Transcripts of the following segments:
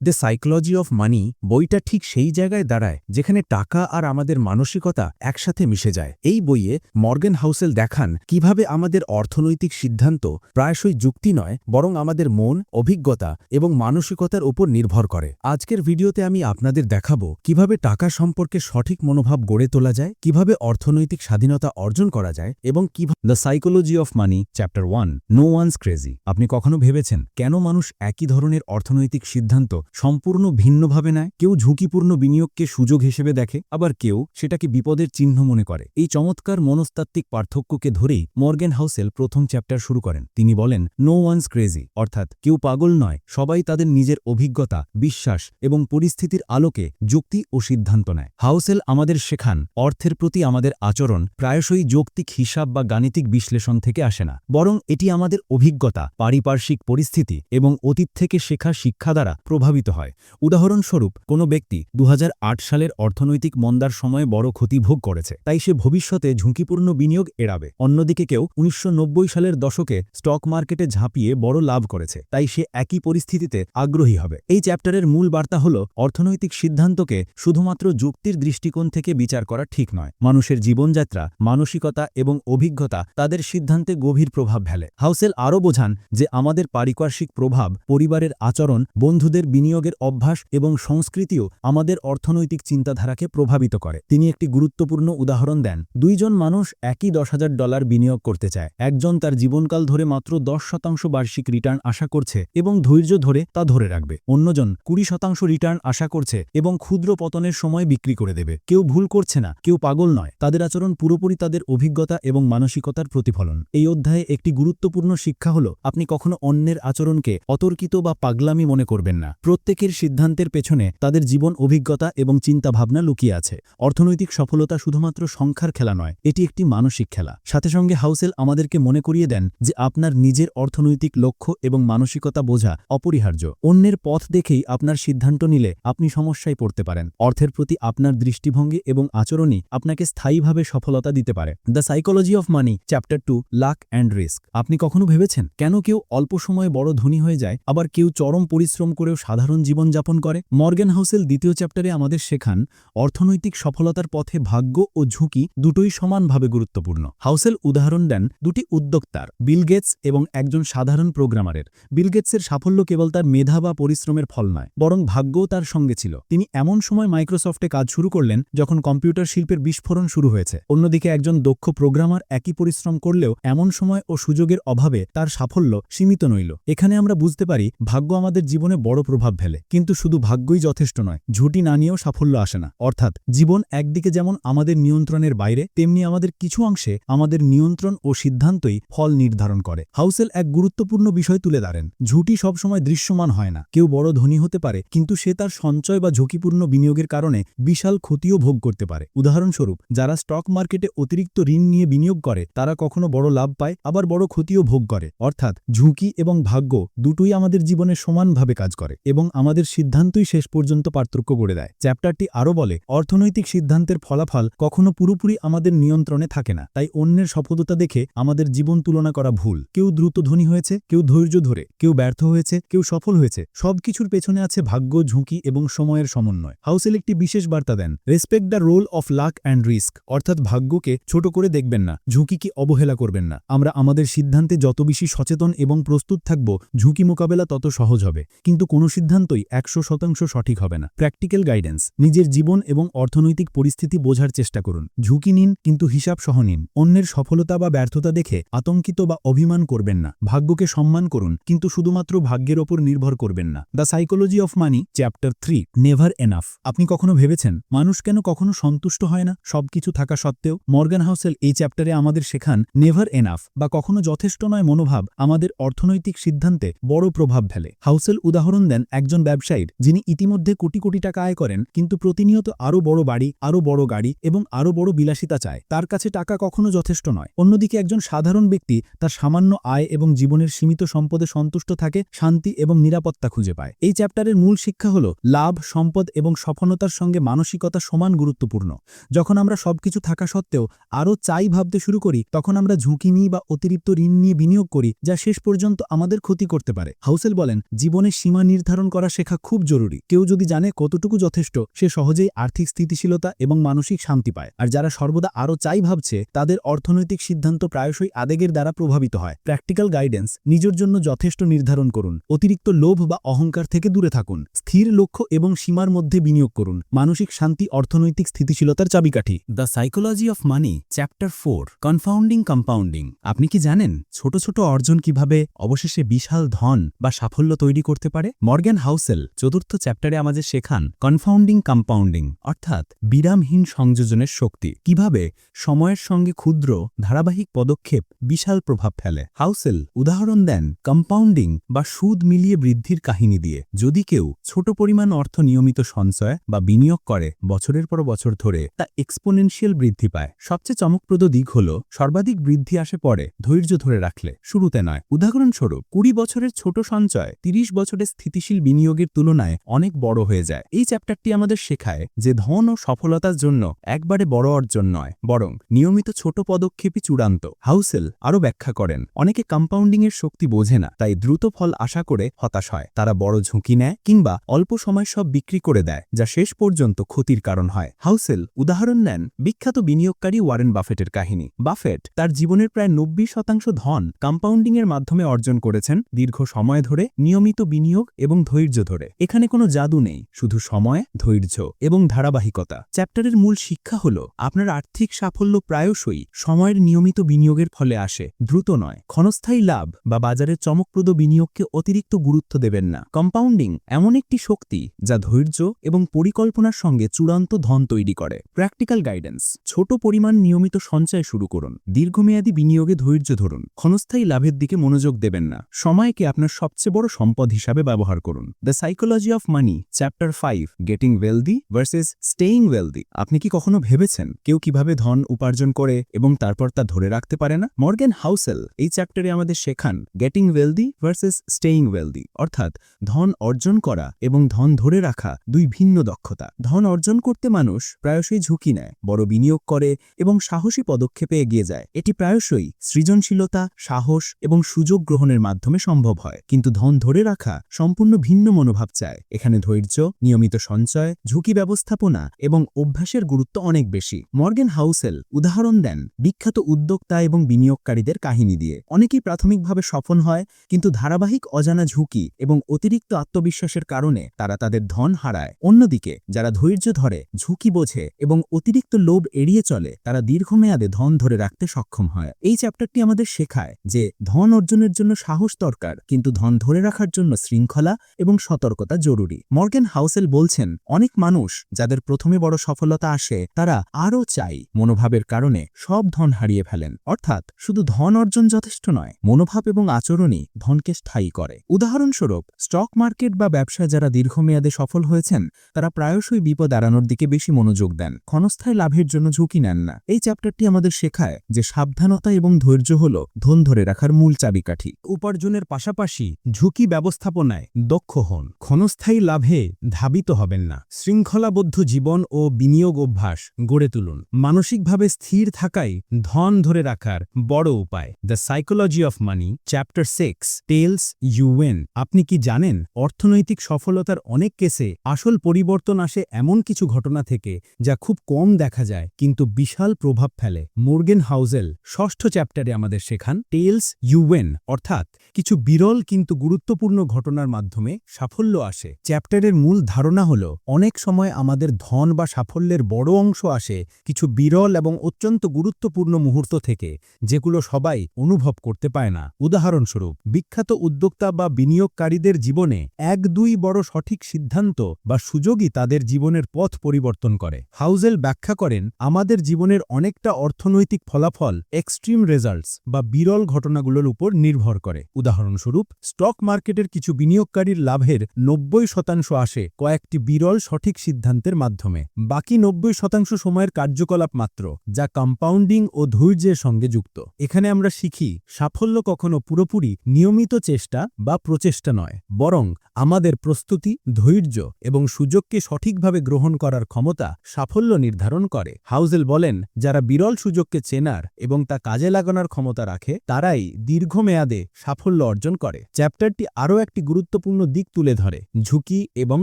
The psychology of মানি বইটা ঠিক সেই জায়গায় দাঁড়ায় যেখানে টাকা আর আমাদের মানসিকতা একসাথে মিশে যায়। এই বইয়ে মর্গেন হাউসেল দেখান কীভাবে আমাদের অর্থনৈতিক সিদ্ধান্ত প্রায়শই যুক্তি নয়, বরং আমাদের মন, অভিজ্ঞতা এবং মানসিকতার উপর নির্ভর করে। আজকের ভিডিওতে আমি আপনাদের দেখাবো কীভাবে টাকা সম্পর্কে সঠিক মনোভাব গড়ে তোলা যায়, কীভাবে অর্থনৈতিক স্বাধীনতা অর্জন করা যায় এবং কীভাবে the psychology of money, chapter one, no one's crazy. আপনি কখনো ভেবেছেন কেন মানুষ একই ধরনের অর্থনৈতিক সিদ্ধান্ত সম্পূর্ণ ভিন্নভাবে নেয়, কেউ ঝুঁকিপূর্ণ বিনিয়োগকে সুযোগ হিসেবে দেখে, আবার কেউ সেটাকে বিপদের চিহ্ন মনে করে। এই চমৎকার মনস্তাত্ত্বিক পার্থক্যকে ধরেই মর্গেন হাউসেল প্রথম চ্যাপ্টার শুরু করেন। তিনি বলেন নো ওয়ান্স ক্রেজি অর্থাৎ কেউ পাগল নয়, সবাই তাদের নিজের অভিজ্ঞতা, বিশ্বাস এবং পরিস্থিতির আলোকে যুক্তি ও সিদ্ধান্ত নেয়। হাউসেল আমাদের শেখান, অর্থের প্রতি আমাদের আচরণ প্রায়শই যৌক্তিক হিসাব বা গাণিতিক বিশ্লেষণ থেকে আসে না, বরং এটি আমাদের অভিজ্ঞতা, পারিপার্শ্বিক পরিস্থিতি এবং অতীত থেকে শেখা শিক্ষা দ্বারা প্রভাবিত হয়। উদাহরণস্বরূপ, কোনো ব্যক্তি দু হাজার আট সালের অর্থনৈতিক মন্দার সময়ে বড় ক্ষতি ভোগ করেছে, তাই সে ভবিষ্যতে ঝুঁকিপূর্ণ বিনিয়োগ এড়াবে। অন্যদিকে কেউ উনিশশো সালের দশকে স্টক মার্কেটে ঝাঁপিয়ে বড় লাভ করেছে, তাই সে একই পরিস্থিতিতে আগ্রহী হবে। এই চ্যাপ্টারের মূল বার্তা হল, অর্থনৈতিক সিদ্ধান্তকে শুধুমাত্র যুক্তির দৃষ্টিকোণ থেকে বিচার করা ঠিক নয়। মানুষের জীবনযাত্রা, মানসিকতা এবং অভিজ্ঞতা তাদের সিদ্ধান্তে গভীর প্রভাব ফেলে। হাউসেল আরও বোঝান যে, আমাদের পারিপার্শ্বিক প্রভাব, পরিবারের আচরণ, বন্ধুদের বিনিয়োগের অভ্যাস এবং সংস্কৃতিও আমাদের অর্থনৈতিক চিন্তাধারাকে প্রভাবিত করে। তিনি একটি গুরুত্বপূর্ণ উদাহরণ দেন। দুইজন মানুষ একই দশ হাজার ডলার বিনিয়োগ করতে চায়। একজন তার জীবনকাল ধরে মাত্র দশ শতাংশ বার্ষিক রিটার্ন আশা করছে এবং ধৈর্য ধরে তা ধরে রাখবে। অন্যজন কুড়ি শতাংশ রিটার্ন আশা করছে এবং ক্ষুদ্র পতনের সময় বিক্রি করে দেবে। কেউ ভুল করছে না, কেউ পাগল নয়। তাদের আচরণ পুরোপুরি তাদের অভিজ্ঞতা এবং মানসিকতার প্রতিফলন। এই অধ্যায়ে একটি গুরুত্বপূর্ণ শিক্ষা হল, আপনি কখনো অন্যের আচরণকে অতর্কিত বা পাগলামি মনে করবেন না। প্রত্যেকের সিদ্ধান্তের পেছনে তাদের জীবন অভিজ্ঞতা এবং চিন্তাভাবনা লুকিয়ে আছে। অর্থনৈতিক সফলতা শুধুমাত্র সংখ্যার খেলা নয়, এটি একটি মানসিক খেলা। সাথে সঙ্গে হাউসেল আমাদেরকে মনে করিয়ে দেন যে আপনার নিজের অর্থনৈতিক লক্ষ্য এবং মানসিকতা বোঝা অপরিহার্য। অন্যের পথ দেখেই আপনার সিদ্ধান্ত নিলে আপনি সমস্যায় পড়তে পারেন। অর্থের প্রতি আপনার দৃষ্টিভঙ্গি এবং আচরণই আপনাকে স্থায়ীভাবে সফলতা দিতে পারে। The psychology of money, chapter two, luck and risk. আপনি কখনো ভেবেছেন, কেন কেউ অল্প সময়ে বড় ধনী হয়ে যায়, আবার কেউ চরম পরিশ্রম করেও সাধারণ জীবনযাপন করে। মর্গেন হাউসেল দ্বিতীয় চ্যাপ্টারে আমাদের শেখান, অর্থনৈতিক সফলতার পথে ভাগ্য ও ঝুঁকি দুটোই সমানভাবে গুরুত্বপূর্ণ। হাউসেল উদাহরণ দেন দুটি উদ্যোক্তার, বিল গেটস এবং একজন সাধারণ প্রোগ্রামারের। বিল গেটসের সাফল্য কেবল তার মেধা বা পরিশ্রমের ফল নয়, বরং ভাগ্যও তার সঙ্গে ছিল। তিনি এমন সময় মাইক্রোসফটে কাজ শুরু করলেন যখন কম্পিউটার শিল্পের বিস্ফোরণ শুরু হয়েছে। অন্যদিকে একজন দক্ষ প্রোগ্রামার একই পরিশ্রম করলেও এমন সময় ও সুযোগের অভাবে তার সাফল্য সীমিত নইল। এখানে আমরা বুঝতে পারি, ভাগ্য আমাদের জীবনে বড় প্রভাব ফেলে, কিন্তু শুধু ভাগ্যই যথেষ্ট নয়, ঝুটি না নিয়েও সাফল্য আসে না। অর্থাৎ, জীবন একদিকে যেমন আমাদের নিয়ন্ত্রণের বাইরে, তেমনি আমাদের কিছু অংশে আমাদের নিয়ন্ত্রণ ও সিদ্ধান্তই ফল নির্ধারণ করে। হাউসেল এক গুরুত্বপূর্ণ বিষয় তুলে ধরেন, ঝুটি সবসময় দৃশ্যমান হয় না, কেউ বড় ধনী হতে পারে, কিন্তু সে তার সঞ্চয় বা ঝুঁকিপূর্ণ বিনিয়োগের কারণে বিশাল ক্ষতিও ভোগ করতে পারে। উদাহরণস্বরূপ, যারা স্টক মার্কেটে অতিরিক্ত ঋণ নিয়ে বিনিয়োগ করে, তারা কখনো বড় লাভ পায়, আবার বড় ক্ষতিও ভোগ করে। অর্থাৎ, ঝুঁকি এবং ভাগ্য দুটোই আমাদের জীবনে সমানভাবে কাজ করে এবং আমাদের সিদ্ধান্তই শেষ পর্যন্ত পার্থক্য গড়ে দেয়। চ্যাপ্টারটি আরও বলে, অর্থনৈতিক সিদ্ধান্তের ফলাফল কখনো পুরোপুরি আমাদের নিয়ন্ত্রণে থাকে না, তাই অন্যের সফলতা দেখে আমাদের জীবন তুলনা করা ভুল। কেউ দ্রুত ধনী হয়েছে, কেউ ধৈর্য ধরে, কেউ ব্যর্থ হয়েছে, কেউ সফল হয়েছে সবকিছুর পেছনে আছে ভাগ্য, ঝুঁকি এবং সময়ের সমন্বয়। হাউসেল একটি বিশেষ বার্তা দেন respect the role of luck and risk অর্থাৎ ভাগ্যকে ছোট করে দেখবেন না, ঝুঁকিকে অবহেলা করবেন না। আমরা আমাদের সিদ্ধান্তে যত বেশি সচেতন এবং প্রস্তুত থাকব, ঝুঁকি মোকাবেলা তত সহজ হবে। কিন্তু কোনো সিদ্ধান্তই একশো শতাংশ সঠিক হবে না। প্র্যাকটিক্যাল গাইডেন্স নিজের জীবন এবং অর্থনৈতিক পরিস্থিতি বোঝার চেষ্টা করুন। ঝুঁকি নিন, কিন্তু হিসাব সহ নিন। অন্যের সফলতা বা ব্যর্থতা দেখে আতঙ্কিত বা অভিমান করবেন না। ভাগ্যকে সম্মান করুন, কিন্তু শুধুমাত্র ভাগ্যের ওপর নির্ভর করবেন না। The psychology of money chapter three never enough আপনি কখনো ভেবেছেন, মানুষ কেন কখনো সন্তুষ্ট হয় না? সবকিছু থাকা সত্ত্বেও, মর্গান হাউসেল এই চ্যাপ্টারে আমাদের শেখান নেভার এনাফ বা কখনো যথেষ্ট নয় মনোভাব আমাদের অর্থনৈতিক সিদ্ধান্তে বড় প্রভাব ফেলে। হাউসেল উদাহরণ দেন একজন ব্যবসায়ীর, যিনি ইতিমধ্যে কোটি কোটি টাকা আয় করেন, কিন্তু প্রতিনিয়ত আরও বড় বাড়ি, আরও বড় গাড়ি এবং আরও বড় বিলাসিতা চায়। তার কাছে টাকা কখনো যথেষ্ট নয়। অন্যদিকে একজন সাধারণ ব্যক্তি তার সামান্য আয় এবং জীবনের সীমিত সম্পদে সন্তুষ্ট থাকে, শান্তি এবং নিরাপত্তা খুঁজে পায়। এই চ্যাপ্টারের মূল শিক্ষা হল, লাভ, সম্পদ এবং সফলতার সঙ্গে মানসিকতা সমান গুরুত্বপূর্ণ। যখন আমরা সবকিছু থাকা সত্ত্বেও আরও চাই ভাবতে শুরু করি, তখন আমরা ঝুঁকি নিই বা অতিরিক্ত ঋণ নিয়ে বিনিয়োগ করি, যা শেষ পর্যন্ত আমাদের ক্ষতি করতে পারে। হাউসেল বলেন, জীবনের সীমা নির্ধারণ করা শেখা খুব জরুরি। কেউ যদি জানে কতটুকু যথেষ্ট, সে সহজেই আর্থিক স্থিতিশীলতা এবং মানসিক শান্তি পায়। আর যারা সর্বদা আরও চাই ভাবছে, তাদের অর্থনৈতিক সিদ্ধান্ত প্রায়শই আবেগের দ্বারা প্রভাবিত হয়। প্র্যাকটিক্যাল গাইডেন্স, নিজের জন্য যথেষ্ট নির্ধারণ করুন। অতিরিক্ত লোভ বা অহংকার থেকে দূরে থাকুন। স্থির লক্ষ্য এবং সীমার মধ্যে বিনিয়োগ করুন। মানসিক শান্তি অর্থনৈতিক স্থিতিশীলতার চাবিকাঠি। The psychology of money, chapter four, confounding compounding. আপনি কি জানেন ছোট ছোট অর্জন কীভাবে অবশেষে বিশাল ধন বা সাফল্য তৈরি করতে পারে? মর্গ্যান হাউসেল চতুর্থ চ্যাপ্টারে আমাদের শেখান কনফাউন্ডিং কম্পাউন্ডিং অর্থাৎ বিরামহীন সংযোজনের শক্তি। কীভাবে? সময়ের সঙ্গে ক্ষুদ্র, ধারাবাহিক পদক্ষেপ বিশাল প্রভাব ফেলে। হাউসেল উদাহরণ দেন কম্পাউন্ডিং বা সুদ মিলিয়ে বৃদ্ধির কাহিনী দিয়ে। যদি কেউ ছোট পরিমাণ অর্থ নিয়মিত সঞ্চয় বা বিনিয়োগ করে বছরের পর বছর ধরে, তা এক্সপোনেনশিয়াল বৃদ্ধি পায়। সবচেয়ে চমকপ্রদ দিক হল, সর্বাধিক বৃদ্ধি আসে পরে ধৈর্য ধরে রাখলে। শুরুতে নয়। উদাহরণস্বরূপ, কুড়ি বছরের ছোট সঞ্চয় ৩০ বছরের স্থিতিশীল বিনিয়োগের তুলনায় অনেক বড় হয়ে যায়। এই চ্যাপ্টারটি আমাদের শেখায় যে ধন ও সফলতার জন্য একবারে বড় অর্জন নয়, বরং নিয়মিত ছোট পদক্ষেপই চূড়ান্ত। হাউসেল আরও ব্যাখ্যা করেন, অনেকে কম্পাউন্ডিংয়ের শক্তি বোঝে না, তাই দ্রুত ফল আশা করে হতাশ হয়। তারা বড় ঝুঁকি নেয় কিংবা অল্প সময় সব বিক্রি করে দেয়, যা শেষ পর্যন্ত ক্ষতির কারণ হয়। হাউসেল উদাহরণ নেন বিখ্যাত বিনিয়োগকারী ওয়ারেন বাফেটের কাহিনী। বাফেট তার জীবনের প্রায় নব্বই শতাংশ ধন কম্পাউন্ডিংয়ের মাধ্যমে অর্জন করেছেন দীর্ঘ সময় ধরে নিয়মিত বিনিয়োগ এবং ধৈর্য ধরে। এখানে কোনো জাদু নেই, শুধু সময়, ধৈর্য এবং ধারাবাহিকতা। চ্যাপ্টারের মূল শিক্ষা হল, আপনার আর্থিক সাফল্য প্রায়শই সময়ের নিয়মিত বিনিয়োগের ফলে আসে, দ্রুত নয়। ক্ষণস্থায়ী লাভ বা বাজারের চমকপ্রদ বিনিয়োগকে অতিরিক্ত গুরুত্ব দেবেন না। কম্পাউন্ডিং এমন একটি শক্তি যা ধৈর্য এবং পরিকল্পনার সঙ্গে চূড়ান্ত ধন তৈরি করে। প্র্যাকটিক্যাল গাইডেন্স, ছোট পরিমাণ নিয়মিত সঞ্চয় শুরু করুন। দীর্ঘমেয়াদী বিনিয়োগে ধৈর্য ধরুন। ক্ষণস্থায়ী লাভের দিকে মনোযোগ দেবেন না। সময়কে আপনার সবচেয়ে বড় সম্পদ হিসাবে ব্যবহার করুন। The psychology of money chapter five getting wealthy versus staying wealthy আপনি কি কখনো ভেবেছেন কেউ কীভাবে ধন উপার্জন করে এবং তারপর তা ধরে রাখতে পারে না? মর্গেন হাউসেল এই চ্যাপ্টারে আমাদের শেখান getting wealthy versus staying wealthy অর্থাৎ, ধন অর্জন করা এবং ধন ধরে রাখা দুই ভিন্ন দক্ষতা। ধন অর্জন করতে মানুষ প্রায়শই ঝুঁকি নেয়, বড় বিনিয়োগ করে এবং সাহসী পদক্ষেপে এগিয়ে যায়। এটি প্রায়শই সৃজনশীলতা, সাহস এবং সুযোগ গ্রহণের মাধ্যমে সম্ভব হয়। কিন্তু ধন ধরে রাখা সম্পূর্ণ ভিন্ন মনোভাব চায়। এখানে ধৈর্য, নিয়মিত সঞ্চয়, ঝুঁকি ব্যবস্থাপনা এবং অভ্যাসের গুরুত্ব অনেক বেশি। মর্গেন হাউসেল উদাহরণ দেন বিখ্যাত উদ্যোক্তা এবং বিনিয়োগকারীদের কাহিনী দিয়ে। অনেকেই প্রাথমিকভাবে সফল হয়, কিন্তু ধারাবাহিক অজানা ঝুঁকি এবং অতিরিক্ত আত্মবিশ্বাসের কারণে তারা তাদের ধন হারায়। অন্যদিকে, যারা ধৈর্য ধরে, ঝুঁকি বোঝে এবং অতিরিক্ত লোভ এড়িয়ে চলে, তারা দীর্ঘমেয়াদে ধন ধরে রাখতে সক্ষম হয়। এই চ্যাপ্টারটি আমাদের শেখায় যে ধন অর্জনের জন্য সাহস দরকার, কিন্তু ধন ধরে রাখার জন্য শৃঙ্খলা এবং সতর্কতা জরুরি। মর্গেন হাউসেল বলছেন, অনেক মানুষ যাদের প্রথমে বড় সফলতা আসে, তারা আরও চাই মনোভাবের কারণে সব ধন হারিয়ে ফেলেন। অর্থাৎ শুধু ধন অর্জন যথেষ্ট নয়, মনোভাব এবং আচরণই ধনকে স্থায়ী করে। উদাহরণস্বরূপ, স্টক মার্কেট বা ব্যবসায় যারা দীর্ঘমেয়াদে সফল হয়েছেন, তারা প্রায়শই বিপদ এড়ানোর দিকে বেশি মনোযোগ দেন। ক্ষণস্থায় লাভের জন্য ঝুঁকি নেন না। এই চ্যাপ্টারটি আমাদের শেখায় যে সাবধানতা এবং ধৈর্য হল ধন ধরে রাখার মূল চাবিকাঠি। উপার্জনের পাশাপাশি ঝুঁকি ব্যবস্থাপনায় দক্ষ হন। ক্ষণস্থায়ী লাভে ধাবিত হবেন না। শৃঙ্খলাবদ্ধ জীবন ও বিনিয়োগ অভ্যাস গড়ে তুলুন। মানসিকভাবে স্থির থাকাই ধন ধরে রাখার বড় উপায়। The psychology of money, chapter six, tails you win আপনি কি জানেন, অর্থনৈতিক সফলতার অনেক কেসে আসল পরিবর্তন আসে এমন কিছু ঘটনা থেকে যা খুব কম দেখা যায়, কিন্তু বিশাল প্রভাব ফেলে। মোর্গেন হাউজেল ষষ্ঠ চ্যাপ্টারে আমাদের শেখান, টেলস ইউএন অর্থাৎ কিছু বিরল কিন্তু গুরুত্বপূর্ণ ঘটনার মাধ্যমে সাফল্য আসে। চ্যাপ্টারের মূল ধারণা হল, অনেক সময় আমাদের ধন বা সাফল্যের বড় অংশ আসে কিছু বিরল এবং অত্যন্ত গুরুত্বপূর্ণ মুহূর্ত থেকে, যেগুলো সবাই অনুভব করতে পায় না। উদাহরণস্বরূপ, বিখ্যাত উদ্যোক্তা বা বিনিয়োগকারীদের জীবনে এক দুই বড় সঠিক সিদ্ধান্ত বা সুযোগই তাদের জীবনের পথ পরিবর্তন করে। হাউজেল ব্যাখ্যা করেন, আমাদের জীবনের অনেকটা অর্থনৈতিক ফলাফল এক্সট্রিম রেজাল্টস বা বিরল ঘটনাগুলোর উপর নির্ভর করে। উদাহরণস্বরূপ, স্টক মার্কেটের কিছু বিনিয়োগকারীর লাভের নব্বই শতাংশ আসে কয়েকটি বিরল সঠিক সিদ্ধান্তের মাধ্যমে। বাকি নব্বই শতাংশ সময়ের কার্যকলাপ মাত্র, যা কম্পাউন্ডিং ও ধৈর্যের সঙ্গে যুক্ত। এখানে আমরা শিখি, সাফল্য কখনো পুরোপুরি নিয়মিত চেষ্টা বা প্রচেষ্টা নয়, বরং আমাদের প্রস্তুতি, ধৈর্য এবং সুযোগকে সঠিকভাবে গ্রহণ করার ক্ষমতা সাফল্য নির্ধারণ করে। হাউজেল বলেন, যারা বিরল সুযোগকে চেনার এবং তা কাজে লাগানোর ক্ষমতা রাখে, তারাই দীর্ঘমেয়াদে সাফল্য অর্জন করে। চ্যাপ্টারটি আরও একটি গুরুত্বপূর্ণ দিক দিক তুলে ধরে, ঝুঁকি এবং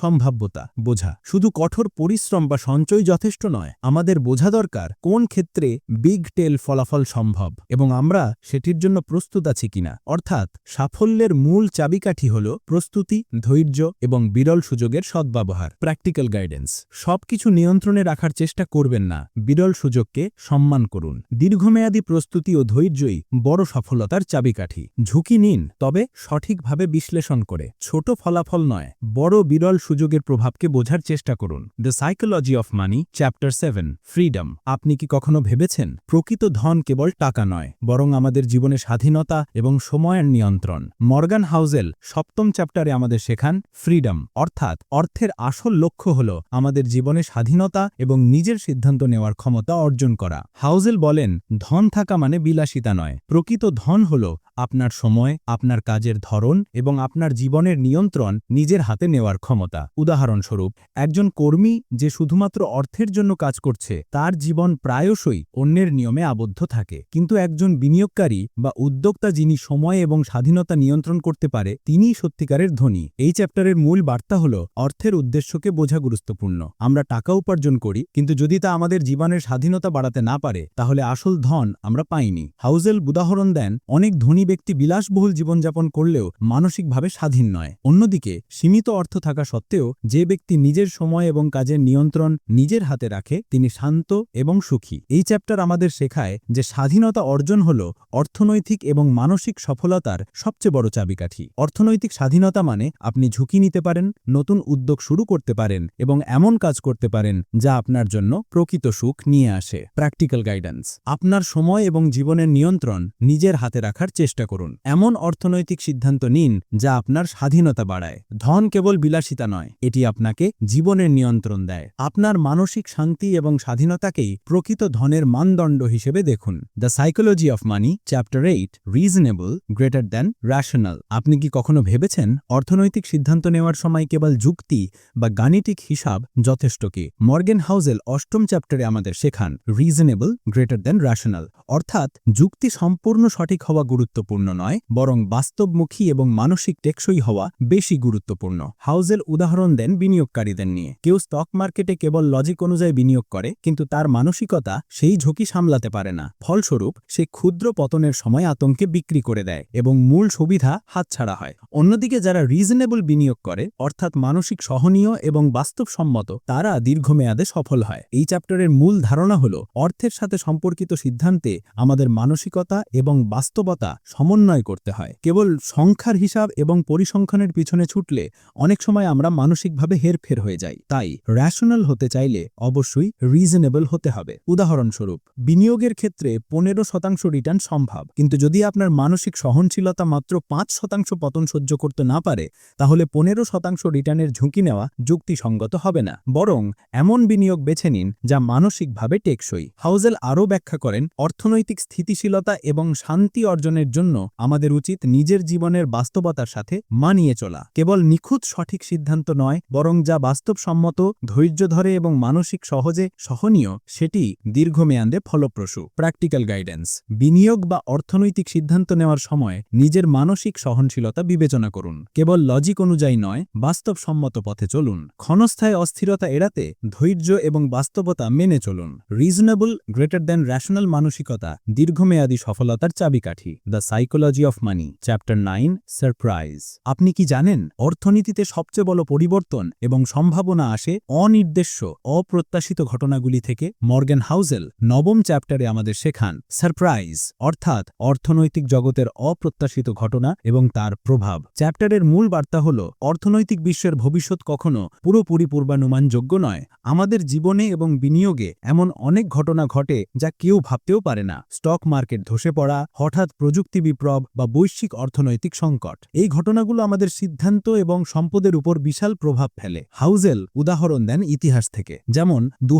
সম্ভাব্যতা। বোঝা, শুধু কঠোর পরিশ্রম বা সঞ্চয় যথেষ্ট নয়, আমাদের বোঝা দরকার কোন ক্ষেত্রে বিগ টেল ফলাফল সম্ভব এবং আমরা সেটির জন্য প্রস্তুত আছি কিনা। অর্থাৎ, সাফল্যের মূল চাবিকাঠি হল প্রস্তুতি, ধৈর্য এবং বিরল সুযোগের সদ্ব্যবহার। প্র্যাকটিক্যাল গাইডেন্স সবকিছু নিয়ন্ত্রণে রাখার চেষ্টা করবেন না, বিরল সুযোগকে সম্মান করুন। দীর্ঘমেয়াদী প্রস্তুতি ও ধৈর্যই বড় সফলতার চাবিকাঠি। ঝুঁকি নিন, তবে সঠিকভাবে বিশ্লেষণ করে। ছোট ফলাফল নয়, বড় বিরল সুযোগের প্রভাবকে বোঝার চেষ্টা করুন। The psychology of money chapter seven freedom আপনি কি কখনো ভেবেছেন, প্রকৃত ধন কেবল টাকা নয়, বরং আমাদের জীবনে স্বাধীনতা এবং সময়ের নিয়ন্ত্রণ? মর্গান হাউজেল সপ্তম চ্যাপ্টারে আমাদের শেখান ফ্রিডম অর্থাৎ অর্থের আসল লক্ষ্য হল আমাদের জীবনে স্বাধীনতা এবং নিজের সিদ্ধান্ত নেওয়ার ক্ষমতা অর্জন করা। হাউজেল বলেন, ধন থাকা মানে বিলাসিতা নয়, প্রকৃত ধন হল আপনার সময়, আপনার কাজের ধরন এবং আপনার জীবনের নিয়ন্ত্রণ নিজের হাতে নেওয়ার ক্ষমতা। উদাহরণস্বরূপ, একজন কর্মী যে শুধুমাত্র অর্থের জন্য কাজ করছে, তার জীবন প্রায়শই অন্যের নিয়মে আবদ্ধ থাকে। কিন্তু একজন বিনিয়োগকারী বা উদ্যোক্তা যিনি সময় এবং স্বাধীনতা নিয়ন্ত্রণ করতে পারে, তিনিই সত্যিকারের ধনী। এই চ্যাপ্টারের মূল বার্তা হল, অর্থের উদ্দেশ্যকে বোঝা গুরুত্বপূর্ণ। আমরা টাকা উপার্জন করি, কিন্তু যদি তা আমাদের জীবনের স্বাধীনতা বাড়াতে না পারে, তাহলে আসল ধন আমরা পাইনি। হাউজেল উদাহরণ দেন, অনেক ধনী ব্যক্তি বিলাসবহুল জীবনযাপন করলেও মানসিকভাবে স্বাধীন নয়। অন্যদিকে, সীমিত অর্থ থাকা সত্ত্বেও যে ব্যক্তি নিজের সময় এবং কাজের নিয়ন্ত্রণ নিজের হাতে রাখে, তিনি শান্ত এবং সুখী। এই চ্যাপ্টার আমাদের শেখায় যে স্বাধীনতা অর্জন হল অর্থনৈতিক এবং মানসিক সফলতার সবচেয়ে বড় চাবিকাঠি। অর্থনৈতিক স্বাধীনতা মানে আপনি ঝুঁকি নিতে পারেন, নতুন উদ্যোগ শুরু করতে পারেন এবং এমন কাজ করতে পারেন যা আপনার জন্য প্রকৃত সুখ নিয়ে আসে। প্র্যাকটিক্যাল গাইডেন্স আপনার সময় এবং জীবনের নিয়ন্ত্রণ নিজের হাতে রাখার চেষ্টা করুন। এমন অর্থনৈতিক সিদ্ধান্ত নিন যা আপনার স্বাধীনতা বাড়ায়। ধন কেবল বিলাসিতা নয়, এটি আপনাকে জীবনের নিয়ন্ত্রণ দেয়। আপনার মানসিক শান্তি এবং স্বাধীনতাকেই প্রকৃত ধনের মানদণ্ড হিসেবে দেখুন। The psychology of money, chapter eight, reasonable, greater than rational. আপনি কি কখনো ভেবেছেন অর্থনৈতিক সিদ্ধান্ত নেওয়ার সময় কেবল যুক্তি বা গাণিতিক হিসাব যথেষ্ট কি? মর্গেন হাউজেল অষ্টম চ্যাপ্টারে আমাদের শেখান, রিজনেবল, গ্রেটার দ্যান র্যাশনাল। অর্থাৎ যুক্তি সম্পূর্ণ সঠিক হওয়া গুরুত্বপূর্ণ। নয়, বরং বাস্তবমুখী এবং মানসিক টেকসই হওয়া বেশি গুরুত্বপূর্ণ। হাউজেল উদাহরণ দেন বিনিয়োগকারীদের নিয়ে। কেউ স্টক মার্কেটে কেবল লজিক অনুযায়ী বিনিয়োগ করে, কিন্তু তার মানসিকতা সেই ঝুঁকি সামলাতে পারে না। ফলস্বরূপ, সে ক্ষুদ্র পতনের সময় আতঙ্কে বিক্রি করে দেয় এবং মূল সুবিধা হাতছাড়া হয়। অন্যদিকে যারা রিজনেবল বিনিয়োগ করে, অর্থাৎ মানসিক সহনীয় এবং বাস্তবসম্মত, তারা দীর্ঘমেয়াদে সফল হয়। এই চ্যাপ্টারের মূল ধারণা হল, অর্থের সাথে সম্পর্কিত সিদ্ধান্তে আমাদের মানসিকতা এবং বাস্তবতা সমন্বয় করতে হয়। কেবল সংখ্যার হিসাব এবং পরিসংখ্যানের পিছনে ছুটলে অনেক সময় আমরা মানসিকভাবে হেরফের হয়ে যাই। তাই র্যাশনাল হতে চাইলে অবশ্যই রিজনেবল হতে হবে। উদাহরণস্বরূপ, বিনিয়োগের ক্ষেত্রে পনেরো শতাংশ রিটার্ন সম্ভব। কিন্তু যদি আপনার মানসিক সহনশীলতা মাত্র পাঁচ শতাংশ পতন সহ্য করতে না পারে, তাহলে পনেরো শতাংশ রিটার্নের ঝুঁকি নেওয়া যুক্তিসঙ্গত হবে না। বরং এমন বিনিয়োগ বেছে নিন যা মানসিকভাবে টেকসই। হাউজেল আরও ব্যাখ্যা করেন, অর্থনৈতিক স্থিতিশীলতা এবং শান্তি অর্জনের জন্য আমাদের উচিত নিজের জীবনের বাস্তবতার সাথে মানিয়ে চলা। কেবল নিখুঁত সঠিক সিদ্ধান্ত নয়, বরং যা বাস্তবসম্মত, ধৈর্য ধরে এবং মানসিক সহজে সহনীয়, সেটি দীর্ঘমেয়াদে ফলপ্রসূ। প্র্যাকটিক্যাল গাইডেন্স বিনিয়োগ বা অর্থনৈতিক সিদ্ধান্ত নেওয়ার সময় নিজের মানসিক সহনশীলতা বিবেচনা করুন। কেবল লজিক অনুযায়ী নয়, বাস্তবসম্মত পথে চলুন। ক্ষণস্থায় অস্থিরতা এড়াতে ধৈর্য এবং বাস্তবতা মেনে চলুন। রিজনেবল গ্রেটার দ্যান র্যাশনাল মানসিকতা, দীর্ঘমেয়াদী সফলতার চাবিকাঠি। The psychology of money chapter nine surprise আপনি কি জানেন, অর্থনীতিতে সবচেয়ে বড় পরিবর্তন এবং সম্ভাবনা আসে অনির্দেশ্য, অপ্রত্যাশিত ঘটনাগুলি থেকে? মর্গ্যান হাউজেল নবম চ্যাপ্টারে আমাদের শেখান সারপ্রাইজ অর্থাৎ অর্থনৈতিক জগতের অপ্রত্যাশিত ঘটনা এবং তার প্রভাব। চ্যাপ্টারের মূল বার্তা হল, অর্থনৈতিক বিশ্বের ভবিষ্যৎ কখনো পুরোপুরি পূর্বানুমানযোগ্য নয়। আমাদের জীবনে এবং বিনিয়োগে এমন অনেক ঘটনা ঘটে যা কেউ ভাবতেও পারে না। স্টক মার্কেট ধসে পড়া, হঠাৎ প্রযুক্তি বিপ্লব বা বৈশ্বিক অর্থনৈতিক সংকট। এই ঘটনাগুলো আমাদের সিদ্ধান্ত এবং সম্পদের উপর বিশাল প্রভাব ফেলে। হাউজেল উদাহরণ দেন ইতিহাস থেকে। যেমন দু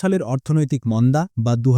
সালের অর্থনৈতিক মন্দা বা দু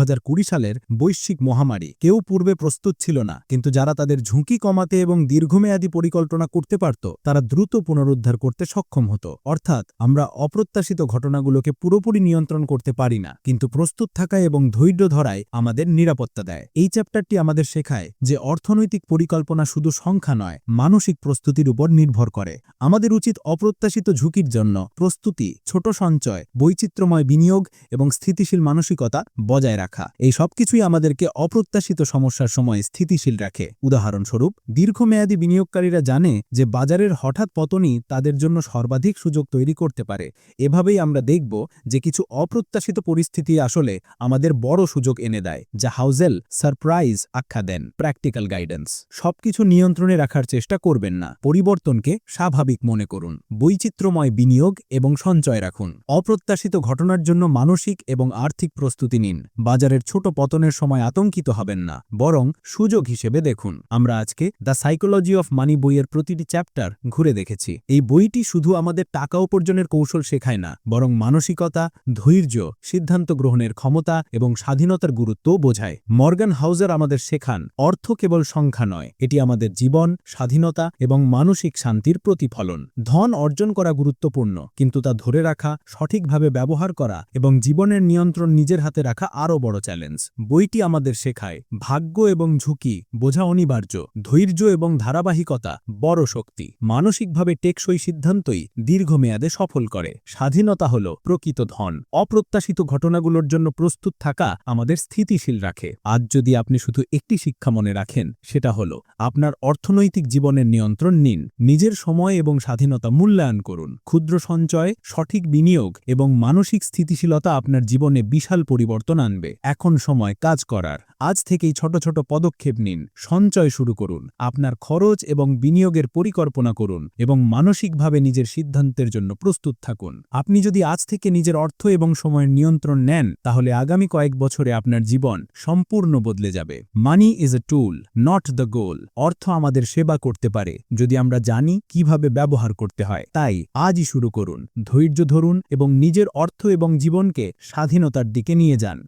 সালের বৈশ্বিক মহামারী কেউ পূর্বে প্রস্তুত ছিল না, কিন্তু যারা তাদের ঝুঁকি কমাতে এবং দীর্ঘমেয়াদী পরিকল্পনা করতে পারত, তারা দ্রুত পুনরুদ্ধার করতে সক্ষম হতো। অর্থাৎ, আমরা অপ্রত্যাশিত ঘটনাগুলোকে পুরোপুরি নিয়ন্ত্রণ করতে পারি না, কিন্তু প্রস্তুত থাকা এবং ধৈর্য ধরায় আমাদের নিরাপত্তা দেয়। এই চ্যাপ্টারটি আমাদের শেখায় যে অর্থ অর্থনৈতিক পরিকল্পনা শুধু সংখ্যা নয়, মানসিক প্রস্তুতির উপর নির্ভর করে। আমাদের উচিত অপ্রত্যাশিত ঝুঁকির জন্য প্রস্তুতি, ছোট সঞ্চয়, বৈচিত্র্যময় বিনিয়োগ এবং স্থিতিশীল মানসিকতা বজায় রাখা। এই সবকিছুই আমাদেরকে অপ্রত্যাশিত সমস্যার সময় স্থিতিশীল রাখে। উদাহরণস্বরূপ, দীর্ঘমেয়াদী বিনিয়োগকারীরা জানে যে বাজারের হঠাৎ পতনই তাদের জন্য সর্বাধিক সুযোগ তৈরি করতে পারে। এভাবেই আমরা দেখব যে কিছু অপ্রত্যাশিত পরিস্থিতি আসলে আমাদের বড় সুযোগ এনে দেয়, যা হাউজেল সারপ্রাইজ আখ্যা দেন। প্র্যাকটিক্যাল গাইডেন্স সবকিছু নিয়ন্ত্রণে রাখার চেষ্টা করবেন না। পরিবর্তনকে স্বাভাবিক মনে করুন। বৈচিত্র্যময় বিনিয়োগ এবং সঞ্চয় রাখুন। অপ্রত্যাশিত ঘটনার জন্য মানসিক এবং আর্থিক প্রস্তুতি নিন। বাজারের ছোট পতনের সময় আতঙ্কিত হবেন না। বরং সুযোগ হিসেবে দেখুন। আমরা আজকে দ্য সাইকোলজি অফ মানি বইয়ের প্রতিটি চ্যাপ্টার ঘুরে দেখেছি। এই বইটি শুধু আমাদের টাকা উপার্জনের কৌশল শেখায় না, বরং মানসিকতা, ধৈর্য, সিদ্ধান্ত গ্রহণের ক্ষমতা এবং স্বাধীনতার গুরুত্বও বোঝায়। মর্গান হাউজার আমাদের শেখান, অর্থ কেবল সংখ্যা নয়, এটি আমাদের জীবন, স্বাধীনতা এবং মানসিক শান্তির প্রতিফলন। ধন অর্জন করা গুরুত্বপূর্ণ, কিন্তু তা ধরে রাখা, সঠিকভাবে ব্যবহার করা এবং জীবনের নিয়ন্ত্রণ নিজের হাতে রাখা আরও বড় চ্যালেঞ্জ। বইটি আমাদের শেখায়, ভাগ্য এবং ঝুঁকি বোঝা অনিবার্য, ধৈর্য এবং ধারাবাহিকতা বড় শক্তি। মানসিকভাবে টেকসই সিদ্ধান্তই দীর্ঘমেয়াদে সফল করে। স্বাধীনতা হল প্রকৃত ধন। অপ্রত্যাশিত ঘটনাগুলোর জন্য প্রস্তুত থাকা আমাদের স্থিতিশীল রাখে। আজ যদি আপনি শুধু একটি শিক্ষা মনে রাখেন সেটা হল, আপনার অর্থনৈতিক জীবনের নিয়ন্ত্রণ নিন, নিজের সময় এবং স্বাধীনতা মূল্যায়ন করুন, ক্ষুদ্র সঞ্চয়, সঠিক বিনিয়োগ এবং মানসিক স্থিতিশীলতা আপনার জীবনে বিশাল পরিবর্তন আনবে। এখন সময় কাজ করার। আজ থেকেই ছোট ছোট পদক্ষেপ নিন, সঞ্চয় শুরু করুন, আপনার খরচ এবং বিনিয়োগের পরিকল্পনা করুন এবং মানসিকভাবে নিজের সিদ্ধান্তের জন্য প্রস্তুত থাকুন। আপনি যদি আজ থেকে নিজের অর্থ এবং সময়ের নিয়ন্ত্রণ নেন, তাহলে আগামী কয়েক বছরে আপনার জীবন সম্পূর্ণ বদলে যাবে। Money is a tool not the goal অর্থ আমাদের সেবা করতে পারে, যদি আমরা জানি কীভাবে ব্যবহার করতে হয়। তাই আজই শুরু করুন, ধৈর্য ধরুন এবং নিজের অর্থ এবং জীবনকে স্বাধীনতার দিকে নিয়ে যান।